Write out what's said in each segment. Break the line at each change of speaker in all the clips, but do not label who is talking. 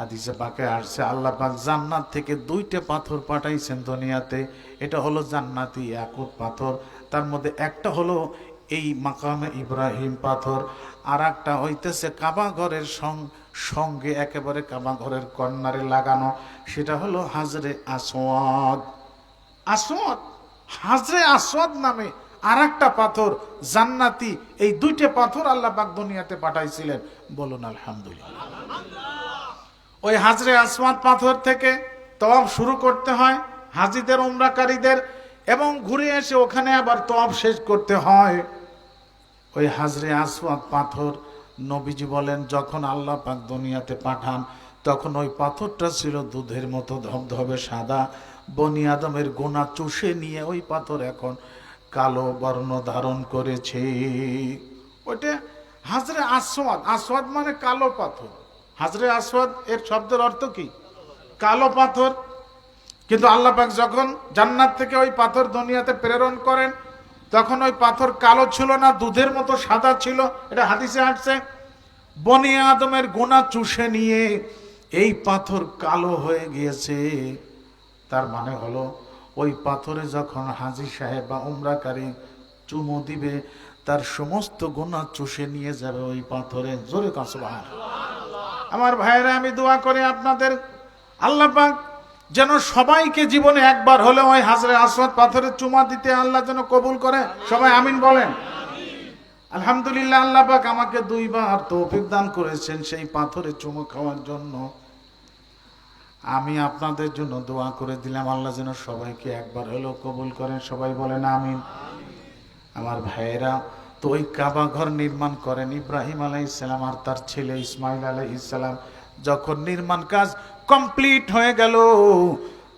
হাদিসে পাকে আসছে, আল্লাহ পাক জান্নাত থেকে দুইটা পাথর পাঠাইছেন দুনিয়াতে। এটা হলো জান্নাতি একুত পাথর, তার মধ্যে একটা হলো এই মাকামে ইব্রাহিম পাথর আর একটা হইতেছে কাবা ঘরের সঙ্গে একেবারে কাবা ঘরের কর্নারে লাগানো, সেটা হলো হাজরে আসওয়াদ। আসওয়াদ? হাজরে আসওয়াদ নামে আর একটা পাথর, জান্নাতি। এই দুইটা পাথর আল্লাহ পাক দুনিয়াতে পাঠাইছিলেন। বলুন, আলহামদুলিল্লাহ। ওই হাজরে আসওয়াদ পাথর থেকে তওয়াব শুরু করতে হয়, হাজিদের, উমরাকারীদের, এবং ঘুরে এসে ওখানে আবার তওয়াব শেষ করতে হয়। ওই হাজরে আসওয়াদ পাথর নবীজি বলেন, যখন আল্লাহ পাক দুনিয়াতে পাঠান, তখন ওই পাথরটা ছিল দুধের মতো ধবধবে সাদা। বনি আদমের গোনা চুষে নিয়ে ওই পাথর এখন কালো বর্ণ ধারণ করেছে। ওইটা হাজরে আসওয়াদ আসওয়াদ মানে কালো পাথর। হাজরে আসওয়াদ এর শব্দের অর্থ কি? কালো পাথর। কিন্তু আল্লাহ পাক যখন জান্নাত থেকে ওই পাথর দুনিয়াতে প্রেরণ করেন, তখন ওই পাথর কালো ছিল না, দুধের মতো সাদা ছিল। এটা হাদিসে আসছে, বনি আদমের গোনা চুষে নিয়ে এই পাথর কালো হয়ে গিয়েছে। তার মানে হলো, ওই পাথরে যখন হাজি সাহেব বা উমরাকারী চুমু দিবে, তার সমস্ত গোনা চুষে নিয়ে যাবে ওই পাথরে। জোরে কাসবাহার আমার ভাইয়েরা আমি দোয়া করি আপনাদের। আল্লাহ পাক যেন সবাইকে জীবনে একবার হলেও ওই হাজরে আসওয়াদ পাথরের চুমা দিতে আল্লাহ যেন কবুল করে। সবাই আমিন বলেন। আলহামদুলিল্লাহ আল্লাহ পাক আমাকে দুইবার তৌফিক দান করেছেন সেই পাথরে চুমো খাওয়ার জন্য। আমি আপনাদের জন্য দোয়া করে দিলাম, আল্লাহ যেন সবাইকে একবার হলেও কবুল করেন। সবাই বলেন আমিন। আমার ভাইয়েরা তো ওই কাবা ঘর নির্মাণ করেন ইব্রাহিম আলাই ইসলাম আর তার ছেলে ইসমাইল আলাই ইসলাম যখন নির্মাণ কাজ কমপ্লিট হয়ে গেল,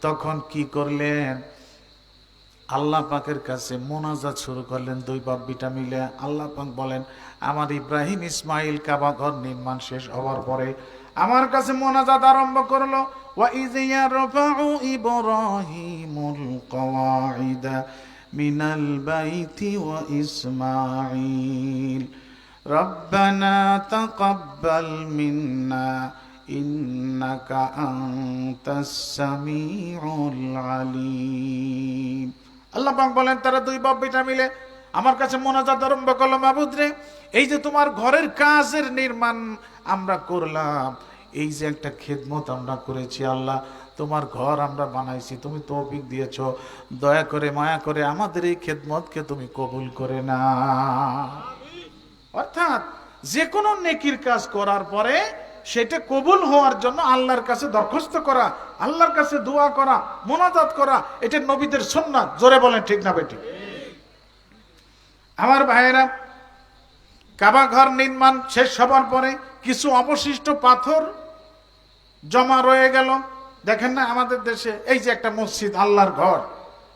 তখন কি করলেন? আল্লাহ পাকের কাছে মোনাজাত শুরু করলেন দুই বাব্বিটা মিলে। আল্লাহ পাক বলেন, আমার ইব্রাহিম ইসমাইল কাবা ঘর নির্মাণ শেষ হওয়ার পরে আমার কাছে মোনাজাত আরম্ভ করল। ওয়া ইযিয়া রাফাউ ইব্রাহিমুল কওয়াইদা مِنَ الْبَيْتِ وَإِسْمَاعِيلُ رَبَّنَا تَقَبَّلْ مِنَّا إِنَّكَ أَنْتَ السَّمِيعُ الْعَلِيمُ আল্লাহ পাক বলেন তারা দুই বাপ বেটা মিলে আমার কাছে মোনাজাত আরম্ভ করলো মাবুদ রে এই যে তোমার ঘরের কাজের নির্মাণ আমরা করলাম এই যে একটা খেদমত আমরা করেছি, আল্লাহ, তোমার ঘর আমরা বানাইছি, তুমি তৌফিক দিয়েছ, দয়া করে, মায়া করে আমাদের এই খেদমতকে তুমি কবুল করে না। অর্থাৎ যে কোনো নেকির কাজ করার পরে সেটা কবুল হওয়ার জন্য আল্লাহর কাছে দরখাস্ত করা, আল্লাহর কাছে দোয়া করা, মোনাজাত করা, এটা নবীদের সুন্নাত। জোরে বলেন ঠিক না বেটি আমার ভাইয়েরা, কাবা ঘর নির্মাণ শেষ হবার পরে কিছু অবশিষ্ট পাথর জমা রয়ে গেল। দেখেন না আমাদের দেশে এই যে একটা মসজিদ, আল্লাহর ঘর,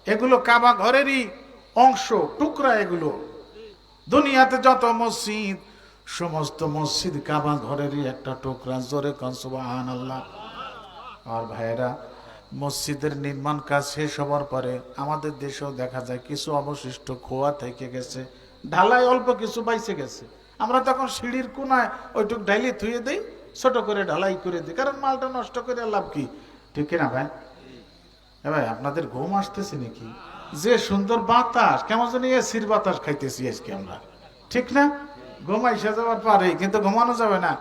এগুলো কাবা ঘরেরই অংশ, টুকরা এগুলো। দুনিয়াতে যত মসজিদ, সমস্ত মসজিদ কাবা ঘরেরই একটা টুকরা। জোরে কনসুবাহান আল্লাহ আর ভাইয়েরা, মসজিদের নির্মাণ কাজ শেষ হওয়ার পরে আমাদের দেশেও দেখা যায় কিছু অবশিষ্ট খোয়া থেকে গেছে ঢালাই অল্প কিছু বাইসে গেছে। আমরা তখন সিঁড়ির কোনায় ওইটুক ঢাইলে থুয়ে দেই ছোট করে ঢালাই করে দিই কারণ মালটা নষ্ট করে লাভ কি? ঠিক না ভাই? এ ভাই, আপনাদের ঘুম আসতেছে নাকি? যে সুন্দর বাতাস, কেমন জানি এসির বাতাস খাইতেছি আজকে আমরা। ঠিক না? ঘুমাইসা যাওয়ার পরে কিন্তু ঘুমানো যাবে না।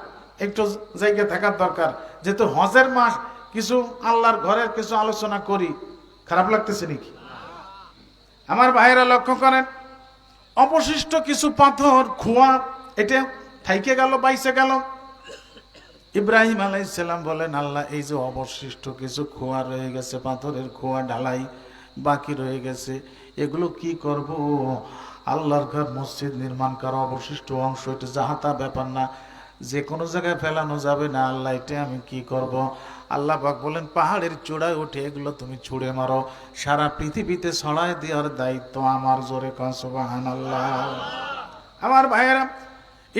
একটু জায়গা থাকার দরকার। যেহেতু হজের মাস, কিছু আল্লাহর ঘরের কিছু আলোচনা করি। খারাপ লাগতেছে নাকি? আমার ভাইয়েরা লক্ষ্য করেন, অবশিষ্ট কিছু পাথর, খোয়া, এটা থাইকে গেল, বাইসে গেল। ইব্রাহিম আলাইসাল্লাম বলেন, আল্লাহ, এই যে অবশিষ্ট কিছু খোয়া রয়ে গেছে, পাথরের খোয়া, ঢালাই বাকি রয়ে গেছে, এগুলো কি করব? আল্লাহর ঘর, মসজিদ নির্মাণ করা অবশিষ্ট অংশ, এটা যাহাতা ব্যাপার না। যে কোনো জায়গায় ফেলানো যাবে না। আল্লাহ, এটা আমি কি করব? আল্লাহ পাক বলেন, পাহাড়ের চূড়ায় উঠে এগুলো তুমি ছুঁড়ে মারো। সারা পৃথিবীতে ছড়ায় দেওয়ার দায়িত্ব আমার জোরে কনসবাহান আল্লাহ আমার ভাইয়েরা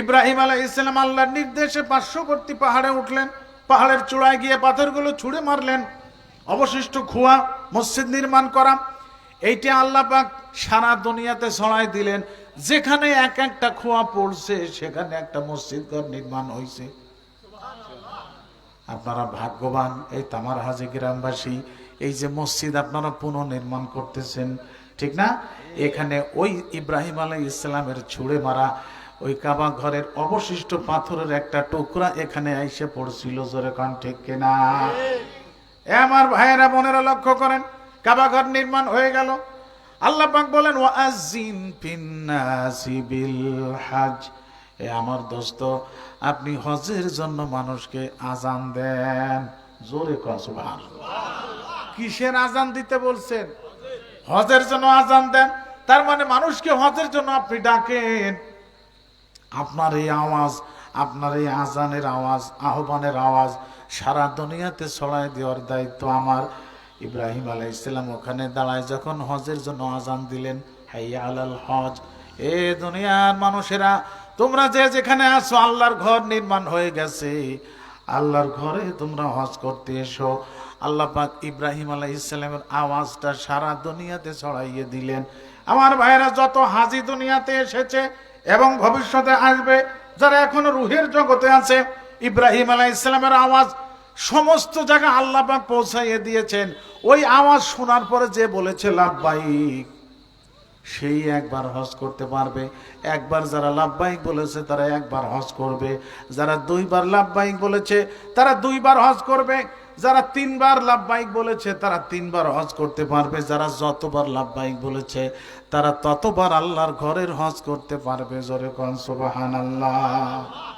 ইব্রাহিম আলাহ ইসলাম আল্লাহর নির্দেশে পার্শ্ববর্তী পাহাড়ে উঠলেন। পাহাড়ের চূড়ায় গিয়ে পাথরগুলো ছুঁড়ে মারলেন। অবশিষ্ট খুয়া, মসজিদ নির্মাণ করা, এইটা আল্লাহ পাক সারা দুনিয়াতে ছড়াই দিলেন। যেখানে এক একটা খোয়া পড়ছে, সেখানে একটা মসজিদ ঘর নির্মাণ হয়েছে আপনারা ভাগ্যবান, এই তামার হাজি গ্রামবাসী, এই যে মসজিদ আপনারা পুনর্নির্মাণ করতেছেন, ঠিক না? এখানে ওই ইব্রাহিম আলাই ইসলামের ছুঁড়ে মারা ওই কাবা ঘরের অবশিষ্ট পাথরের একটা টুকরা এখানে এসে পড়ছিল জোরে কান ঠিক কিনা। আমার ভাইয়েরা বোনেরা লক্ষ্য করেন, কাবা ঘর নির্মাণ হয়ে গেল। আল্লাহ পাক বলেন ওয়াজিন ফিন্নাসি বিল হাজ এ আমার দোস্ত, আপনি হজের জন্য মানুষকে আজান দেন। জোরে সুবহানাল্লাহ। কিসের আজান দিতে বলছেন? হজের জন্য আজান দেন। তার মানে মানুষকে হজের জন্য আপনি ডাকেন। আপনার এই আওয়াজ, আপনার এই আজানের আওয়াজ, আহ্বানের আওয়াজ সারা দুনিয়াতে ছড়াই দেওয়ার দায়িত্ব আমার। ইব্রাহিম আলাই ইসলাম ওখানে দাঁড়ায় যখন হজের জন্য আজান দিলেন হাইয়া আলাল হজ, এ দুনিয়ার মানুষেরা, তোমরা যে যেখানে আছো, আল্লাহর ঘর নির্মাণ হয়ে গেছে। আল্লাহর ঘরে তোমরা হজ করতে এসো। আল্লাহ পাক ইব্রাহিম আলাই ইসলামের আওয়াজটা সারা দুনিয়াতে ছড়াইয়ে দিলেন। আমার ভাইয়েরা, যত হাজি দুনিয়াতে এসেছে এবং ভবিষ্যতে আসবে যারা এখনও রুহের জগতে আছে। ইব্রাহিম আলাই ইসলামের আওয়াজ সমস্ত জায়গা আল্লাহ পৌঁছাইয়ে দিয়েছেন। ওই আওয়াজ শোনার পরে যে বলেছে লাভবাহিক সেই একবার হজ করতে পারবে। একবার যারা লাভবাহিক বলেছে, তারা একবার হজ করবে। যারা দুইবার লাভবাহিক বলেছে, তারা দুইবার হজ করবে। যারা তিনবার লাভবাহিক বলেছে, তারা তিনবার হজ করতে পারবে। যারা যতবার লাভবাহিক বলেছে, তারা ততবার আল্লাহর ঘরের হজ করতে পারবে। জোরে কনসুবাহান সুবহানাল্লাহ।